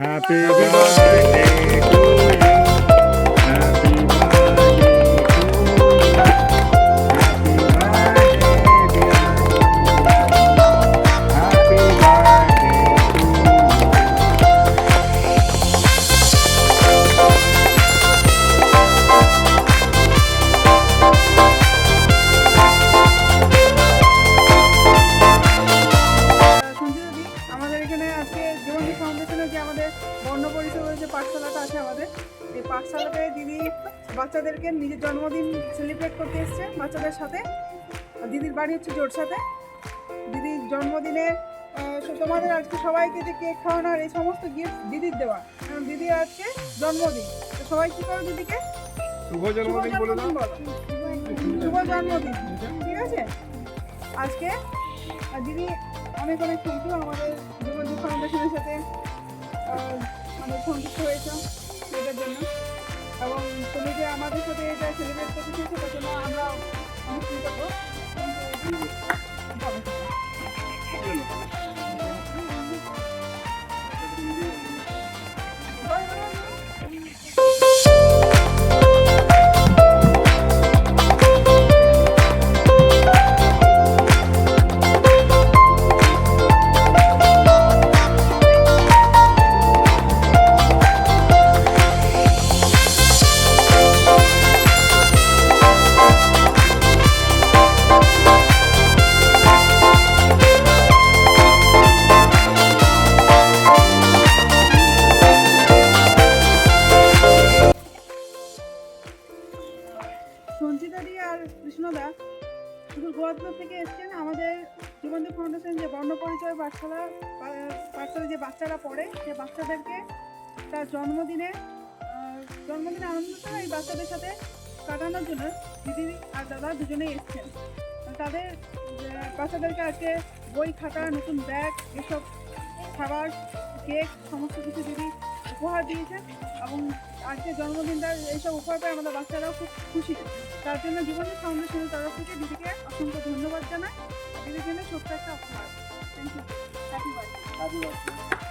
Happy, birthday. বর্ণ পরিষেবার যে পাঠশালাটা আছে আমাদের এই পাঠশালাতে দিদি বাচ্চাদেরকে নিজের জন্মদিন সেলিব্রেট করতে এসছে বাচ্চাদের সাথে। আর দিদির বাড়ি হচ্ছে জোরসাতে। দিদির জন্মদিনে তোমাদের আজকে সবাইকে যে কেক খাওয়ানোর এই সমস্ত গিফট দিদির দেওয়া। কারণ দিদির আজকে জন্মদিন। তো সবাই কী করো দিদিকে? শুভ জন্মদিন বলে শুভ জন্মদিন ঠিক আছে? আজকে দিদি অনেক অনেক থ্যাংক ইউ আমাদের যুবদী ফাউন্ডেশনের সাথে। মানে সন্তুষ্ট হয়েছো এটার জন্য। এবং তুমি যে আমাদের সাথে এটা সেলিব্রেট করতে চেয়েছো সেটার জন্য আমরা অনেক কৃতজ্ঞ ভালো সঞ্চিতাদি আর কৃষ্ণদা শুধু গোয়াতপুর থেকে এসছেন। আমাদের জীবন্তী ফাউন্ডেশন যে বর্ণ পরিচয় পাঠশালা পা- পাঠশালায় যে বাচ্চারা পড়ে, সে বাচ্চাদেরকে তার জন্মদিনে জন্মদিনে আনন্দটা এই বাচ্চাদের সাথে কাটানোর জন্য দিদি আর দাদা দুজনেই এসছেন। তাদের বাচ্চাদেরকে আজকে বই খাতা, নতুন ব্যাগ, এসব খাবার, কেক, সমস্ত কিছু দিদি উপহার দিয়েছেন। এবং আজকে জন্মদিনটার এইসব উপহার পেয়ে আমাদের বাচ্চারাও খুব খুশি। তার জন্য জীবনের ফাউন্ডেশনের তরফ থেকে দিদিকে অসংখ্য ধন্যবাদ জানাই। দিদির জন্য ছোট্ট একটা উপহার। Thank you happy birthday.